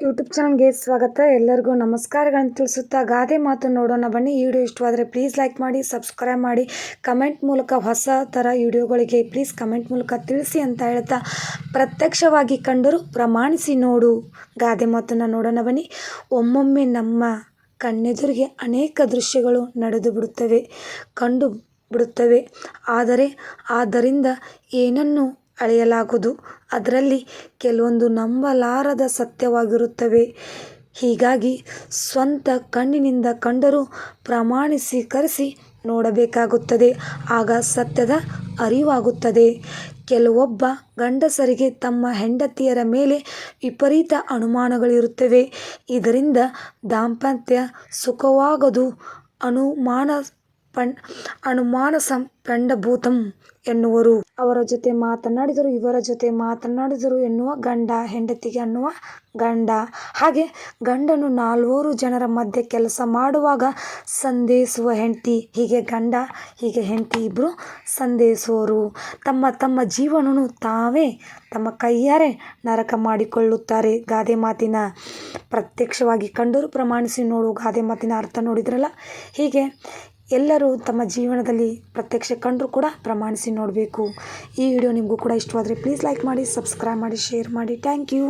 YouTube ಚಾನಲ್ಗೆ ಸ್ವಾಗತ. ಎಲ್ಲರಿಗೂ ನಮಸ್ಕಾರಗಳನ್ನು ತಿಳಿಸುತ್ತಾ ಗಾದೆ ಮಾತು ನೋಡೋಣ ಬನ್ನಿ. ಈ ವಿಡಿಯೋ ಇಷ್ಟವಾದರೆ ಪ್ಲೀಸ್ ಲೈಕ್ ಮಾಡಿ ಸಬ್ಸ್ಕ್ರೈಬ್ ಮಾಡಿ. ಕಮೆಂಟ್ ಮೂಲಕ ಹೊಸ ಥರ ವಿಡಿಯೋಗಳಿಗೆ ಪ್ಲೀಸ್ ಕಮೆಂಟ್ ಮೂಲಕ ತಿಳಿಸಿ ಅಂತ ಹೇಳ್ತಾ ಪ್ರತ್ಯಕ್ಷವಾಗಿ ಕಂಡರೂ ಪ್ರಮಾಣಿಸಿ ನೋಡು. ಗಾದೆ ಮಾತನ್ನು ನೋಡೋಣ ಬನ್ನಿ. ಒಮ್ಮೊಮ್ಮೆ ನಮ್ಮ ಕಣ್ಣೆದುರಿಗೆ ಅನೇಕ ದೃಶ್ಯಗಳು ನಡೆದು ಬಿಡುತ್ತವೆ, ಕಂಡು ಬಿಡುತ್ತವೆ. ಆದರೆ, ಆದ್ದರಿಂದ ಏನನ್ನು ಅಳೆಯಲಾಗದು ಅದರಲ್ಲಿ ಕೆಲವೊಂದು ನಂಬಲಾರದ ಸತ್ಯವಾಗಿರುತ್ತವೆ. ಹೀಗಾಗಿ ಸ್ವಂತ ಕಣ್ಣಿನಿಂದ ಕಂಡರೂ ಪ್ರಮಾಣೀಕರಿಸಿ ನೋಡಬೇಕಾಗುತ್ತದೆ. ಆಗ ಸತ್ಯದ ಅರಿವಾಗುತ್ತದೆ. ಕೆಲವೊಬ್ಬ ಗಂಡಸರಿಗೆ ತಮ್ಮ ಹೆಂಡತಿಯರ ಮೇಲೆ ವಿಪರೀತ ಅನುಮಾನಗಳಿರುತ್ತವೆ. ಇದರಿಂದ ದಾಂಪತ್ಯ ಸುಖವಾಗದು, ಅನುಮಾನ ಪಂ ಅನುಮಾನಸಂ ಪಂಡಭೂತಂ ಎನ್ನುವರು. ಅವರ ಜೊತೆ ಮಾತನಾಡಿದರು ಇವರ ಜೊತೆ ಮಾತನಾಡಿದರು ಎನ್ನುವ ಗಂಡ, ಹೆಂಡತಿಗೆ ಅನ್ನುವ ಗಂಡ. ಹಾಗೆ ಗಂಡನು ನಾಲ್ವರು ಜನರ ಮಧ್ಯೆ ಕೆಲಸ ಮಾಡುವಾಗ ಸಂದೇಶುವ ಹೆಂಡತಿ, ಹೀಗೆ ಗಂಡ, ಹೀಗೆ ಹೆಂಡತಿ ಇಬ್ಬರು ಸಂದೇಸುವರು ತಮ್ಮ ತಮ್ಮ ಜೀವನನು ತಾವೇ ತಮ್ಮ ಕೈಯಾರೆ ನರಕ ಮಾಡಿಕೊಳ್ಳುತ್ತಾರೆ. ಗಾದೆ ಮಾತಿನ ಪ್ರತ್ಯಕ್ಷವಾಗಿ ಕಂಡರು ಪ್ರಮಾಣಿಸಿ ನೋಡು. ಗಾದೆ ಮಾತಿನ ಅರ್ಥ ನೋಡಿದ್ರಲ್ಲ? ಹೀಗೆ ಎಲ್ಲರೂ ತಮ್ಮ ಜೀವನದಲ್ಲಿ ಪ್ರತ್ಯಕ್ಷ ಕಂಡರೂ ಕೂಡ ಪ್ರಮಾಣಿಸಿ ನೋಡಬೇಕು. ಈ ವಿಡಿಯೋ ನಿಮಗೂ ಕೂಡ ಇಷ್ಟವಾದರೆ ಪ್ಲೀಸ್ ಲೈಕ್ ಮಾಡಿ ಸಬ್ಸ್ಕ್ರೈಬ್ ಮಾಡಿ ಶೇರ್ ಮಾಡಿ. Thank you